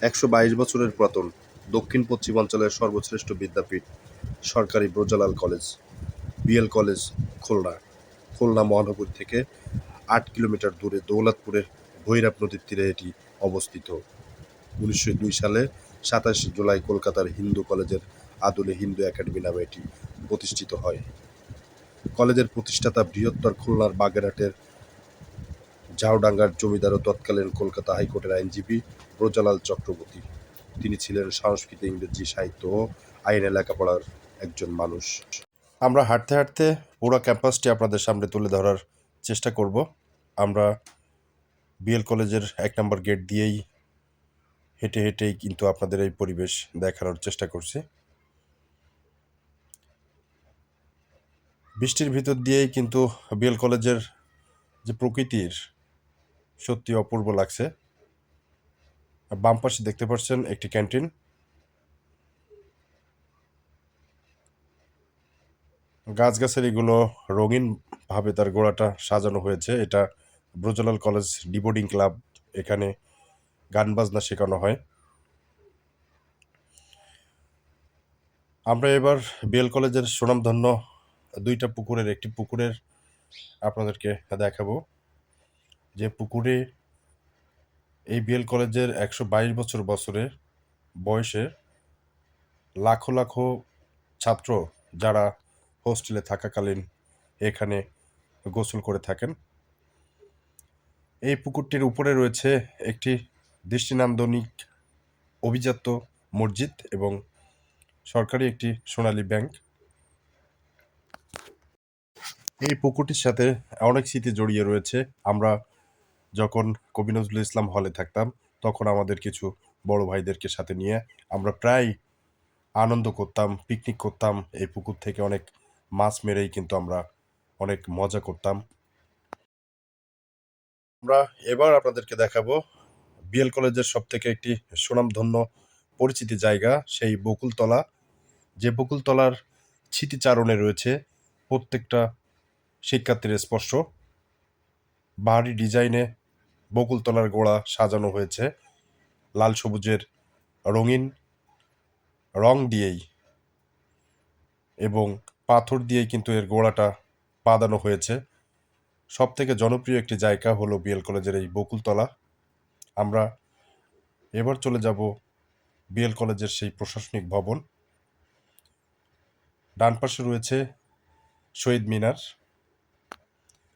একশো বাইশ বছরের পুরাতন দক্ষিণ পশ্চিমাঞ্চলের সর্বশ্রেষ্ঠ বিদ্যাপীঠ সরকারি Brajalal college, BL college, Khulna. Khulna মহানগরী থেকে আট কিলোমিটার দূরে দৌলতপুরের ভৈরব নদীর তীরে এটি অবস্থিত। উনিশশো দুই সালে সাতাশে জুলাই কলকাতার হিন্দু কলেজের আদলে হিন্দু একাডেমি নামে এটি প্রতিষ্ঠিত হয়। কলেজের প্রতিষ্ঠাতা বৃহত্তর খুলনার বাগেরহাটের ঝাউডাঙ্গার জমিদার ও তৎকালীন কলকাতা হাইকোর্টের আইনজীবী ব্রজালাল চক্রবর্তী। তিনি ছিলেন সংস্কৃত ইংরেজি সাহিত্য ও আইনে লেখাপড়ার একজন মানুষ। আমরা হাঁটতে হাঁটতে পুরো ক্যাম্পাসটি আপনাদের সামনে তুলে ধরার চেষ্টা করব। আমরা বিএল কলেজের এক নম্বর গেট দিয়েই হেঁটে হেঁটেই কিন্তু আপনাদের এই পরিবেশ দেখানোর চেষ্টা করছি। বৃষ্টির ভিতর দিয়েই কিন্তু বিএল কলেজের যে প্রকৃতির সত্যি অপূর্ব লাগছে। বাম পাশে দেখতে পাচ্ছেন একটি ক্যান্টিন। গাছগাছালিগুলো রঙিনভাবে তার গোড়াটা সাজানো হয়েছে। এটা ব্রজলাল কলেজ ডিবোর্ডিং ক্লাব, এখানে গান বাজনা শেখানো হয়। আমরা এবার বিএল কলেজের সুনামধন্য দুইটা পুকুরের, একটি পুকুরের আপনাদেরকে দেখাবো। যে পুকুরে এই বিএল কলেজের একশো বাইশ বছর বছরের বয়সে লাখো লাখো ছাত্র যারা হোস্টেলে থাকাকালীন এখানে গোসল করে থাকেন। এই পুকুরটির উপরে রয়েছে একটি দৃষ্টিনান্দনিক অভিজাত মসজিদ এবং সরকারি একটি সোনালী ব্যাংক। এই পুকুরটির সাথে অনেক স্মৃতি জড়িয়ে রয়েছে। আমরা যখন কবি নজরুল ইসলাম হলে থাকতাম, তখন আমাদের কিছু বড় ভাইদেরকে সাথে নিয়ে আমরা প্রায় আনন্দ করতাম পিকনিক করতাম। এই পুকুর থেকে অনেক মাছ মেরেই কিন্তু আমরা অনেক মজা করতাম। আমরা এবার আপনাদেরকে দেখাবো বিএল কলেজের সব থেকে একটি সুনামধন্য পরিচিতি জায়গা, সেই বকুলতলা। যে বকুলতলার স্মৃতিচারণে রয়েছে প্রত্যেকটা শিক্ষার্থীর স্পর্শ। বাহারি ডিজাইনে বকুলতলার গোড়া সাজানো হয়েছে। লাল সবুজের রঙিন রং দিয়েই এবং পাথর দিয়েই কিন্তু এর গোড়াটা বাঁধানো হয়েছে। সব থেকে জনপ্রিয় একটি জায়গা হলো বিএল কলেজের এই বকুলতলা। আমরা এবার চলে যাব বিএল কলেজের সেই প্রশাসনিক ভবন। ডান পাশে রয়েছে শহীদ মিনার,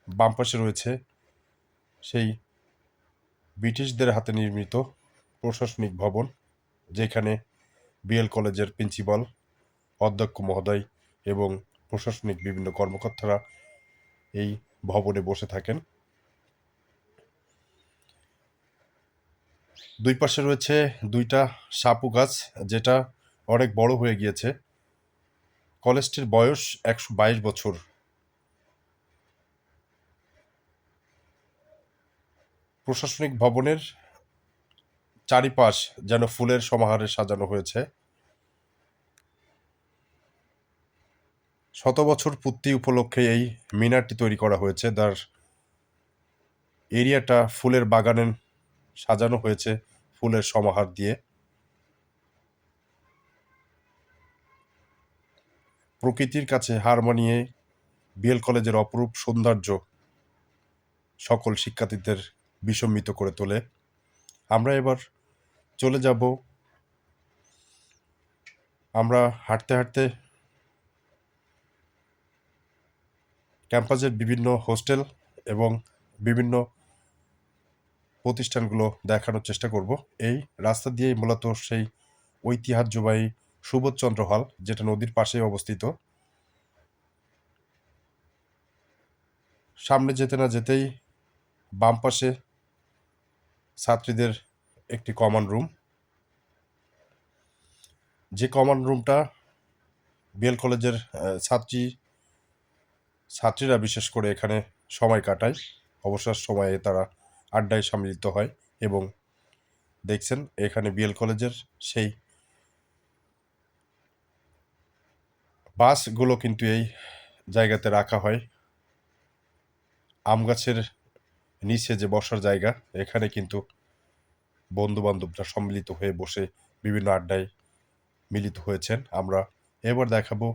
বাম পাশে রয়েছে সেই ব্রিটিশদের হাতে নির্মিত প্রশাসনিক ভবন, যেখানে বিএল কলেজের প্রিন্সিপাল, অধ্যক্ষ মহোদয় এবং প্রশাসনিক বিভিন্ন কর্মকর্তারা এই ভবনে বসে থাকেন। দুই পাশে রয়েছে দুইটা সাপু গাছ, যেটা অনেক বড় হয়ে গিয়েছে। কলেজটির বয়স একশো বাইশ বছর। প্রশাসনিক ভবনের চারিপাশ যেন ফুলের সমাহারে সাজানো হয়েছে। শত বছর পূর্তি উপলক্ষে এই মিনারটি তৈরি করা হয়েছে। তার এরিয়াটা ফুলের বাগানে সাজানো হয়েছে ফুলের সমাহার দিয়ে। প্রকৃতির কাছে হার মানিয়ে বিএল কলেজের অপরূপ সৌন্দর্য সকল শিক্ষার্থীদের বিষম্মিত করে তোলে। আমরা এবার চলে যাব। আমরা হাঁটতে হাঁটতে ক্যাম্পাসের বিভিন্ন হোস্টেল এবং বিভিন্ন প্রতিষ্ঠানগুলো দেখানোর চেষ্টা করব। এই রাস্তা দিয়েই মূলত সেই ঐতিহ্যবাহী সুবোধচন্দ্র হল, যেটা নদীর পাশে অবস্থিত। সামনে যেতে না যেতেই বাম পাশে ছাত্রীদের একটি কমন রুম যে কমন রুমটা বিএল কলেজের ছাত্রী, ছাত্রীরা বিশেষ করে এখানে সময় কাটায়, অবসর সময়ে তারা আড্ডায় সম্মিলিত হয় এবং দেখছেন এখানে বিএল কলেজের সেই বাসগুলো কিন্তু এই জায়গাতে রাখা হয়। আম গাছের নিচে যে বসার জায়গা এখানে কিন্তু বন্ধু বান্ধবরা সম্মিলিত হয়ে বসে বিভিন্ন আড্ডায় মিলিত হয়েছেন। আমরা এবার দেখাবো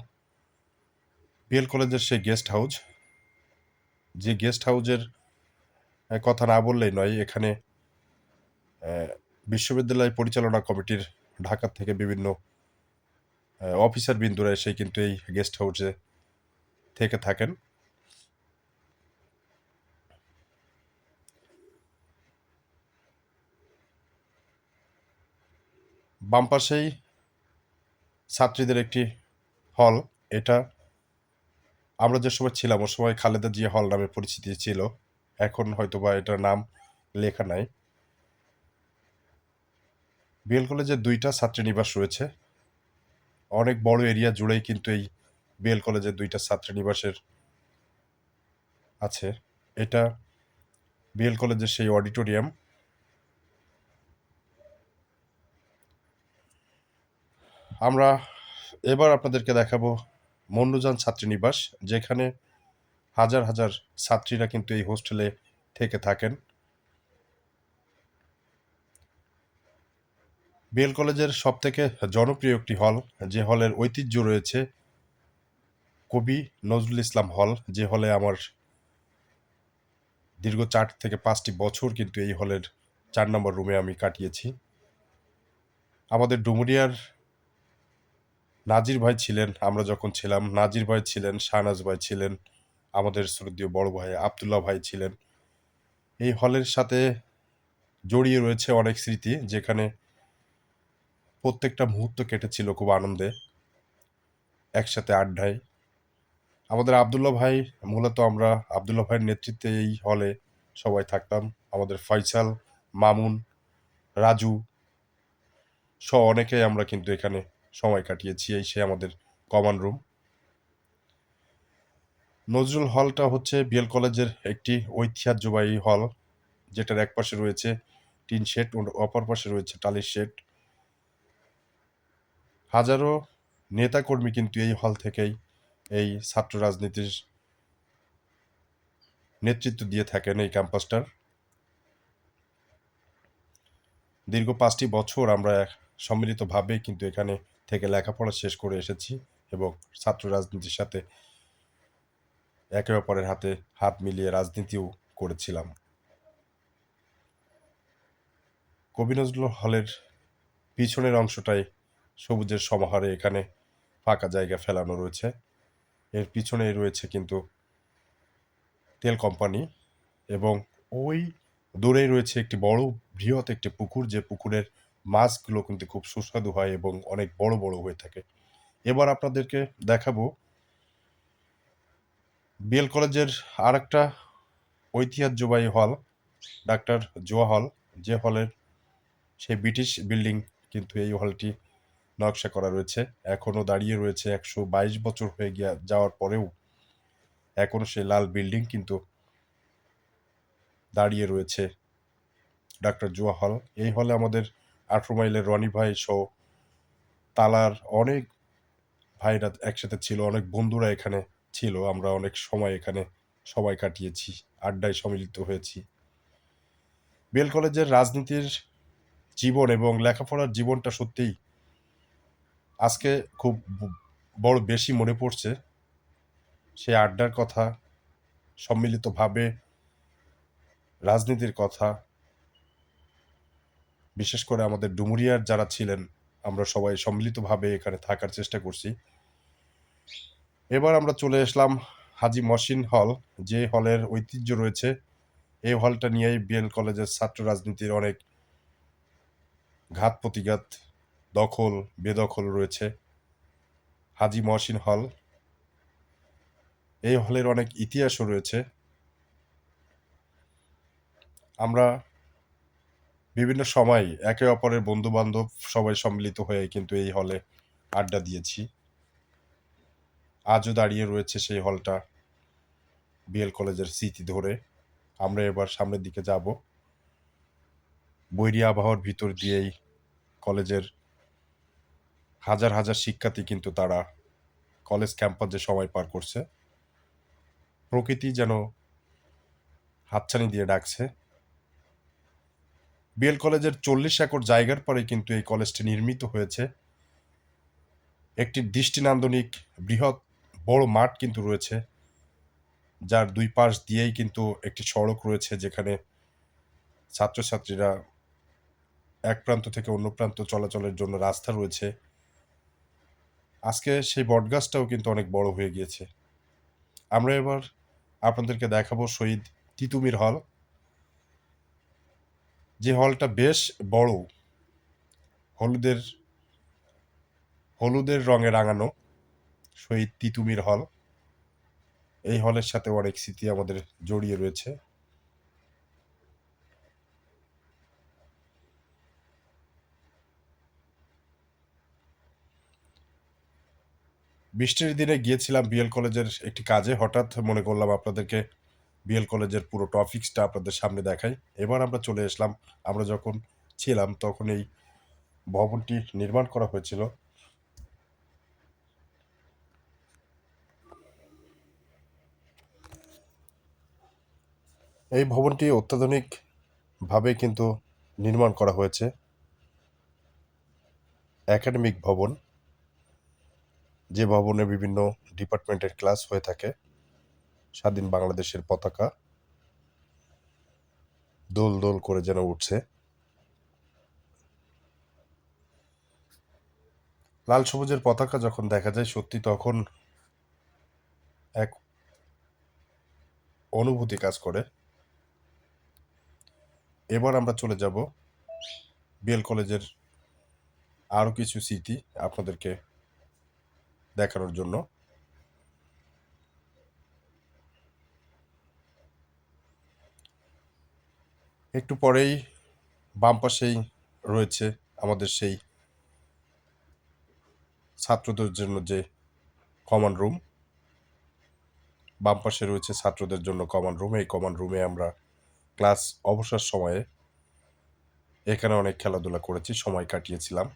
বিএল কলেজের সেই গেস্ট হাউস যে গেস্ট হাউসের আহ, কথা না বললেই নয় এখানে বিশ্ববিদ্যালয় পরিচালনা কমিটির ঢাকা থেকে বিভিন্ন অফিসার বিন্দুরা এসে কিন্তু এই গেস্ট হাউসে থেকে থাকেন। বাম পাশেই ছাত্রীদের একটি হল। এটা আমরা যে সময় ছিলাম ও সময় খালেদা জিয়া হল নামে পরিচিতি ছিল। এখন হয়তো বা এটার নাম লেখা নাই। বিএল কলেজে দুইটা ছাত্রীনিবাস রয়েছে। অনেক বড় এরিয়া জুড়েই কিন্তু এই বিএল কলেজে দুইটা ছাত্রীনিবাসের আছে। এটা বিএল কলেজের সেই অডিটোরিয়াম। আমরা এবার আপনাদেরকে দেখাবো মন্নুজান ছাত্রীনিবাস, যেখানে হাজার হাজার ছাত্রীরা কিন্তু এই হোস্টেলে থেকে থাকেন। বিএল কলেজের সব থেকে জনপ্রিয় একটি হল, যে হলের ঐতিহ্য রয়েছে কবি নজরুল ইসলাম হল, যে হলে আমার দীর্ঘ চার থেকে পাঁচটি বছর কিন্তু এই হলের চার নম্বর রুমে আমি কাটিয়েছি। আমাদের ডুমুরিয়ার নাজির ভাই ছিলেন, আমরা যখন ছিলাম, নাজির ভাই ছিলেন, শাহনাজ ভাই ছিলেন, আমাদের শ্রদ্ধীয় বড় ভাই আবদুল্লাহ ভাই ছিলেন। এই হলের সাথে জড়িয়ে রয়েছে অনেক স্মৃতি, যেখানে প্রত্যেকটা মুহূর্ত কেটেছিল খুব আনন্দে, একসাথে আড্ডায়। আমাদের আবদুল্লাহ ভাই, মূলত আমরা আবদুল্লাহ ভাইয়ের নেতৃত্বে এই হলে সবাই থাকতাম। আমাদের ফয়সাল মামুন, রাজু, সহ অনেকেই আমরা কিন্তু এখানে সময় কাটিয়েছি, এই সে আমাদের কমন রুম নজরুল হলটা হচ্ছে বিএল কলেজের একটি ঐতিহ্যবাহী হল যেটার এক পাশে রয়েছে টিন শেড অপর পাশে রয়েছে টালির শেড। হাজারো নেতাকর্মী কিন্তু এই হল থেকেই এই ছাত্র রাজনীতির নেতৃত্ব দিয়ে থাকেন এই ক্যাম্পাসটার দীর্ঘ পাঁচটি বছর আমরা সম্মিলিতভাবে কিন্তু এখানে থেকে লেখাপড়া শেষ করে এসেছি এবং ছাত্র রাজনীতির সাথে একে অপরের হাতে হাত মিলিয়ে রাজনীতিও করেছিলাম। কবি নজরুল হলের পিছনের অংশটাই সবুজের সমাহারে এখানে ফাঁকা জায়গা ফেলানো রয়েছে। এর পিছনেই রয়েছে কিন্তু তেল কোম্পানি এবং ওই দূরেই রয়েছে একটি বড় বৃহৎ একটি পুকুর, যে পুকুরের মাছগুলো কিন্তু খুব সুস্বাদু হয় এবং অনেক বড় বড় হয়ে থাকে। এবার আপনাদেরকে দেখাবো বিএল কলেজের আর একটা ঐতিহ্যবাহী হল, ডাক্তার জোয়া হল। যে হলের সেই ব্রিটিশ বিল্ডিং কিন্তু এই হলটি নকশা করা রয়েছে। এখনও দাঁড়িয়ে রয়েছে একশো বাইশ বছর হয়ে গিয়া যাওয়ার পরেও এখনও সেই লাল বিল্ডিং কিন্তু দাঁড়িয়ে রয়েছে ডাক্তার জুয়া হল। এই হলে আমাদের আঠেরো মাইলের রনি ভাই সহ তালার অনেক ভাইরা একসাথে ছিল, অনেক বন্ধুরা এখানে ছিল। আমরা অনেক সময় এখানে সময় কাটিয়েছি, আড্ডায় সম্মিলিত হয়েছি। বেল কলেজের রাজনীতির জীবন এবং লেখাপড়ার জীবনটা সত্যিই আজকে খুব বড় বেশি মনে পড়ছে। সেই আড্ডার কথা, সম্মিলিতভাবে রাজনীতির কথা বিশেষ করে আমাদের ডুমুরিয়ার যারা ছিলেন, আমরা সবাই সম্মিলিতভাবে এখানে থাকার চেষ্টা করছি। এবার আমরা চলে আসলাম হাজি মহসিন হল, যে হলের ঐতিহ্য রয়েছে। এই হলটা নিয়েই বিএল কলেজের ছাত্র রাজনীতির অনেক ঘাত প্রতিঘাত, দখল, বেদখল রয়েছে। হাজি মহসিন হল, এই হলের অনেক ইতিহাসও রয়েছে। আমরা বিভিন্ন সময় একে অপরের বন্ধু বান্ধব সবাই সম্মিলিত হয়ে কিন্তু এই হলে আড্ডা দিয়েছি। আজও দাঁড়িয়ে রয়েছে সেই হলটা বিএল কলেজের স্মৃতি ধরে। আমরা এবার সামনের দিকে যাব। বৈরী আবহাওয়ার ভিতর দিয়েই কলেজের হাজার হাজার শিক্ষার্থী কিন্তু তারা কলেজ ক্যাম্পাসে সময় পার করছে, প্রকৃতি যেন হাতছানি দিয়ে ডাকছে। বিএল কলেজের চল্লিশ একর জায়গার পরে কিন্তু এই কলেজটি নির্মিত হয়েছে। একটি দৃষ্টিনান্দনিক বৃহৎ বড় মাঠ কিন্তু রয়েছে, যার দুই পাশ দিয়েই কিন্তু একটি সড়ক রয়েছে, যেখানে ছাত্রছাত্রীরা এক প্রান্ত থেকে অন্য প্রান্ত চলাচলের জন্য রাস্তা রয়েছে। আজকে সেই বটগাছটাও কিন্তু অনেক বড় হয়ে গিয়েছে। আমরা এবার আপনাদেরকে দেখাবো শহীদ তিতুমির হল। যে হলটা বেশ বড়, হলুদের হলুদের রঙে রাঙানো, শহীদ তিতুমির হল। এই হলের সাথে অনেক স্মৃতি আমাদের জড়িয়ে রয়েছে। বৃষ্টির দিনে গিয়েছিলাম বিএল কলেজের একটি কাজে, হঠাৎ মনে করলাম আপনাদেরকে বিএল কলেজের পুরো টপিক্সটা আপনাদের সামনে দেখাই। এবার আমরা চলে আসলাম আমরা যখন ছিলাম তখন এই ভবনটি নির্মাণ করা হয়েছিল। এই ভবনটি অত্যাধুনিকভাবে কিন্তু নির্মাণ করা হয়েছে। একাডেমিক ভবন, যে ভবনে বিভিন্ন ডিপার্টমেন্টের ক্লাস হয়ে থাকে। স্বাধীন বাংলাদেশের পতাকা দোল দোল করে যেন উঠছে। লাল সবুজের পতাকা যখন দেখা যায়, সত্যি তখন এক অনুভূতি কাজ করে। এবার আমরা চলে যাব বিএল কলেজের আরও কিছু স্মৃতি আপনাদেরকে দেখানোর জন্য। একটু পরেই বাম পাশেই রয়েছে আমাদের সেই ছাত্রদের জন্য যে কমন রুম বাম পাশে রয়েছে ছাত্রদের জন্য কমন রুম এই কমন রুমে আমরা ক্লাস অবসর সময়ে এখানে অনেক খেলাধুলা করেছি, সময় কাটিয়েছিলাম।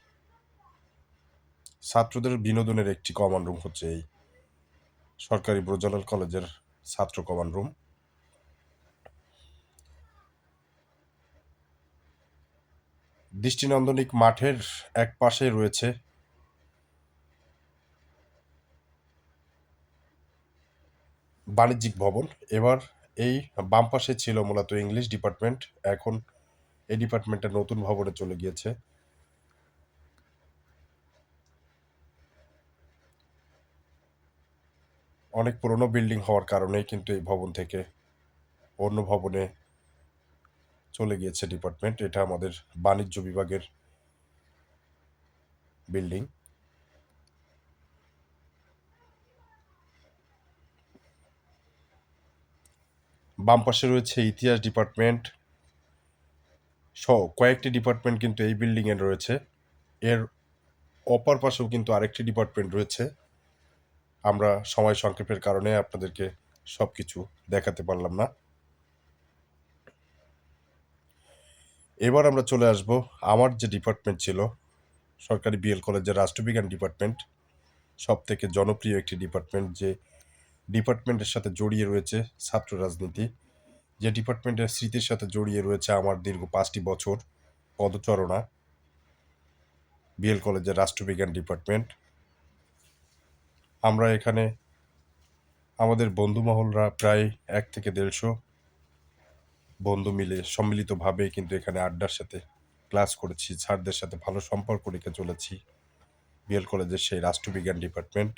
ছাত্রদের বিনোদনের একটি কমন রুম হচ্ছে এই সরকারি ব্রজলাল কলেজের ছাত্র কমন রুম দৃষ্টিনন্দনিক মাঠের এক পাশে রয়েছে। বাণিজ্যিক ভবন। এবার এই বাম পাশে ছিল মূলত ইংলিশ ডিপার্টমেন্ট। এখন এই ডিপার্টমেন্টটা নতুন ভবনে চলে গিয়েছে। অনেক পুরনো বিল্ডিং হওয়ার কারণেই কিন্তু এই ভবন থেকে অন্য ভবনে চলে গিয়েছে ডিপার্টমেন্ট এটা আমাদের বাণিজ্য বিভাগের বিল্ডিং বাম পাশে রয়েছে ইতিহাস ডিপার্টমেন্ট সহ কয়েকটি ডিপার্টমেন্ট কিন্তু এই বিল্ডিংয়ে রয়েছে। এর অপর পাশেও কিন্তু আরেকটি ডিপার্টমেন্ট রয়েছে। আমরা সময় সংক্ষেপের কারণে আপনাদেরকে সব কিছু দেখাতে পারলাম না। এবার আমরা চলে আসব আমার যে ডিপার্টমেন্ট ছিল, সরকারি বিএল কলেজের রাষ্ট্রবিজ্ঞান ডিপার্টমেন্ট সব থেকে জনপ্রিয় একটি ডিপার্টমেন্ট যে ডিপার্টমেন্টের সাথে জড়িয়ে রয়েছে ছাত্র রাজনীতি। যে ডিপার্টমেন্টের স্মৃতির সাথে জড়িয়ে রয়েছে আমার দীর্ঘ পাঁচটি বছর পদচরণা। বিএল কলেজের রাষ্ট্রবিজ্ঞান ডিপার্টমেন্ট আমরা এখানে আমাদের বন্ধু মহলরা প্রায় এক থেকে দেড়শো বন্ধু মিলে সম্মিলিতভাবে কিন্তু এখানে আড্ডার সাথে ক্লাস করেছি, স্যারদের সাথে ভালো সম্পর্ক রেখে চলেছি বিএল কলেজের সেই রাষ্ট্রবিজ্ঞান ডিপার্টমেন্ট।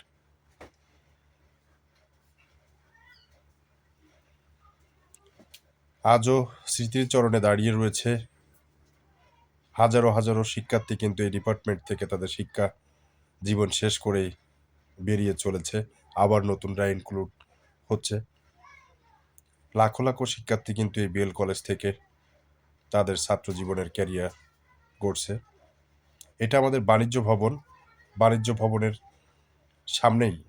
আজও স্মৃতির চরণে দাঁড়িয়ে রয়েছে হাজারো হাজারো শিক্ষার্থী কিন্তু এই ডিপার্টমেন্ট থেকে তাদের শিক্ষা জীবন শেষ করেই বেরিয়ে চলেছে। আবার নতুনরা ইনক্লুড হচ্ছে। লাখো লাখো শিক্ষার্থী কিন্তু এই বিএল কলেজ থেকে তাদের ছাত্র জীবনের ক্যারিয়ার গড়ছে। এটা আমাদের বাণিজ্য ভবন। বাণিজ্য ভবনের সামনেই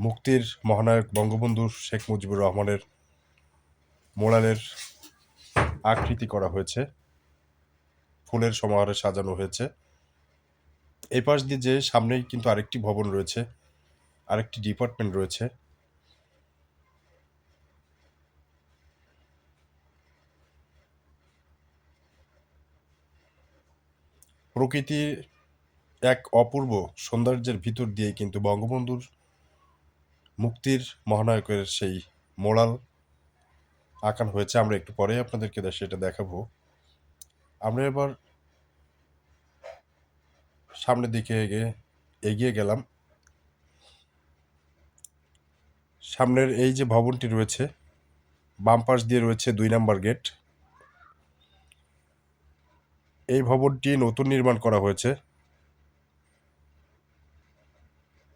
মুক্তির মহানায়ক বঙ্গবন্ধু শেখ মুজিবুর রহমানের মোড়ালের আকৃতি করা হয়েছে। ফুলের সমাহারে সাজানো হয়েছে। এই পাশ দিয়ে যে সামনেই কিন্তু আরেকটি ভবন রয়েছে, আরেকটি ডিপার্টমেন্ট রয়েছে। প্রকৃতির এক অপূর্ব সৌন্দর্যের ভিতর দিয়ে কিন্তু বঙ্গবন্ধুর মুক্তির মহানায়কের সেই মোড়াল আঁকানো হয়েছে। আমরা একটু পরে আপনাদেরকে সেটা দেখাবো। আমরা এবার সামনের দিকে এগিয়ে এগিয়ে গেলাম। সামনের এই যে ভবনটি রয়েছে, বাম পাশ দিয়ে রয়েছে দুই নাম্বার গেট। এই ভবনটি নতুন নির্মাণ করা হয়েছে।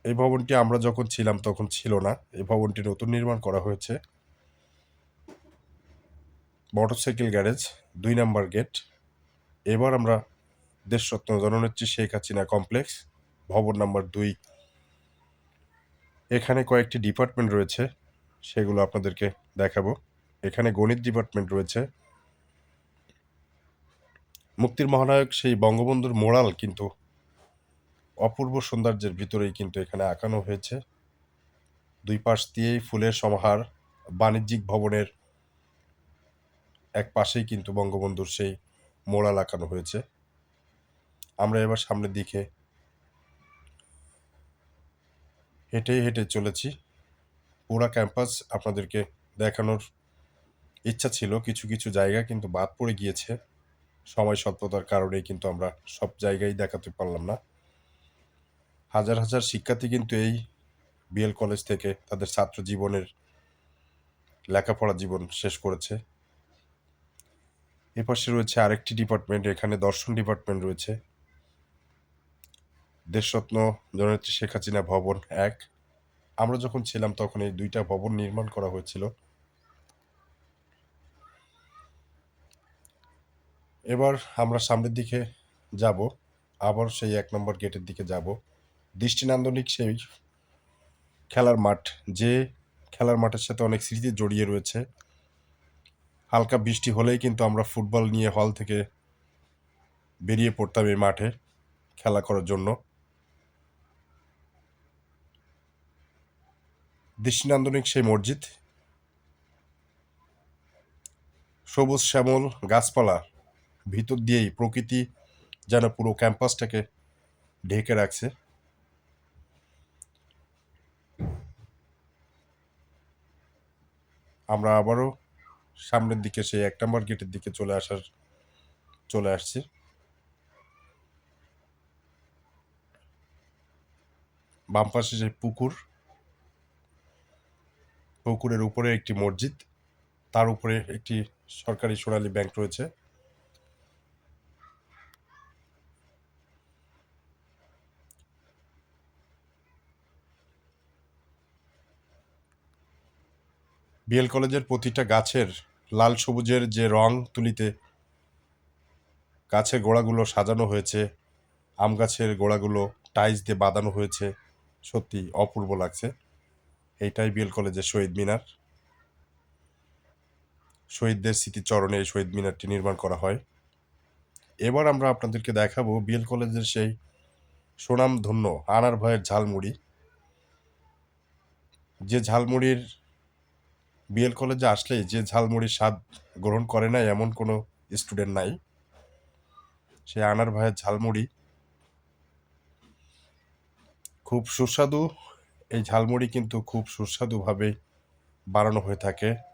এই ভবনটি আমরা যখন ছিলাম তখন ছিল না। এই ভবনটি নতুন নির্মাণ করা হয়েছে। মোটরসাইকেল গ্যারেজ, দুই নাম্বার গেট। এবার আমরা দেশরত্ন জননেত্রী শেখ হাসিনা কমপ্লেক্স, ভবন নাম্বার দুই। এখানে কয়েকটি ডিপার্টমেন্ট রয়েছে, সেগুলো আপনাদেরকে দেখাবো। এখানে গণিত ডিপার্টমেন্ট রয়েছে মুক্তির মহানায়ক সেই বঙ্গবন্ধুর মোড়াল কিন্তু অপূর্ব সৌন্দর্যের ভিতরেই কিন্তু এখানে আঁকানো হয়েছে। দুই পাশ দিয়েই ফুলের সমাহার, বাণিজ্যিক ভবনের এক পাশেই কিন্তু বঙ্গবন্ধুর সেই মোড়াল আঁকানো হয়েছে। আমরা এবার সামনের দিকে হেঁটে হেঁটে চলেছি। পুরা ক্যাম্পাস আপনাদেরকে দেখানোর ইচ্ছা ছিল, কিছু কিছু জায়গা কিন্তু বাদ পড়ে গিয়েছে। সময় স্বল্পতার কারণেই কিন্তু আমরা সব জায়গায় দেখাতে পারলাম না। হাজার হাজার শিক্ষার্থী কিন্তু এই বিএল কলেজ থেকে তাদের ছাত্র জীবনের লেখাপড়া জীবন শেষ করেছে। এপাশে রয়েছে আরেকটি ডিপার্টমেন্ট এখানে দর্শন ডিপার্টমেন্ট রয়েছে। দেশরত্ন জননেত্রী শেখ হাসিনা ভবন এক। আমরা যখন ছিলাম তখন এই দুইটা ভবন নির্মাণ করা হয়েছিল। এবার আমরা সামনের দিকে যাব, আবার সেই এক নম্বর গেটের দিকে যাব। দৃষ্টিনান্দনিক সেই খেলার মাঠ, যে খেলার মাঠের সাথে অনেক স্মৃতি জড়িয়ে রয়েছে। হালকা বৃষ্টি হলেই কিন্তু আমরা ফুটবল নিয়ে হল থেকে বেরিয়ে পড়তাম এই মাঠে খেলা করার জন্য। দৃষ্টিনান্দনিক সেই মসজিদ। সবুজ শ্যামল গাছপালা। ভিতর দিয়েই প্রকৃতি যেন পুরো ক্যাম্পাসটাকে ঢেকে রাখছে। আমরা আবারও সামনের দিকে, সেই এক নম্বর গেটের দিকে চলে আসার, চলে আসছি। বাম পাশে যে পুকুর, পুকুরের উপরে একটি মসজিদ, তার উপরে একটি সরকারি সোনালী ব্যাংক রয়েছে। বিএল কলেজের প্রতিটা গাছের লাল সবুজের যে রং তুলিতে গাছের গোড়াগুলো সাজানো হয়েছে, আম গাছের গোড়াগুলো টাইলস দিয়ে বাঁধানো হয়েছে, সত্যি অপূর্ব লাগছে। এইটাই বিএল কলেজের শহীদ মিনার। শহীদদের স্মৃতিচরণে এই শহীদ মিনারটি নির্মাণ করা হয়। এবার আমরা আপনাদেরকে দেখাবো বিএল কলেজের সেই সুনামধন্য আনার ভয়ের ঝালমুড়ি। যে ঝালমুড়ির বিএল কলেজে আসলেই যে ঝালমুড়ির স্বাদ গ্রহণ করে না, এমন কোনো স্টুডেন্ট নাই। সে আনার ভাইয়ের ঝালমুড়ি। খুব সুস্বাদু। এই ঝালমুড়ি কিন্তু খুব সুস্বাদুভাবে বানানো হয়ে থাকে।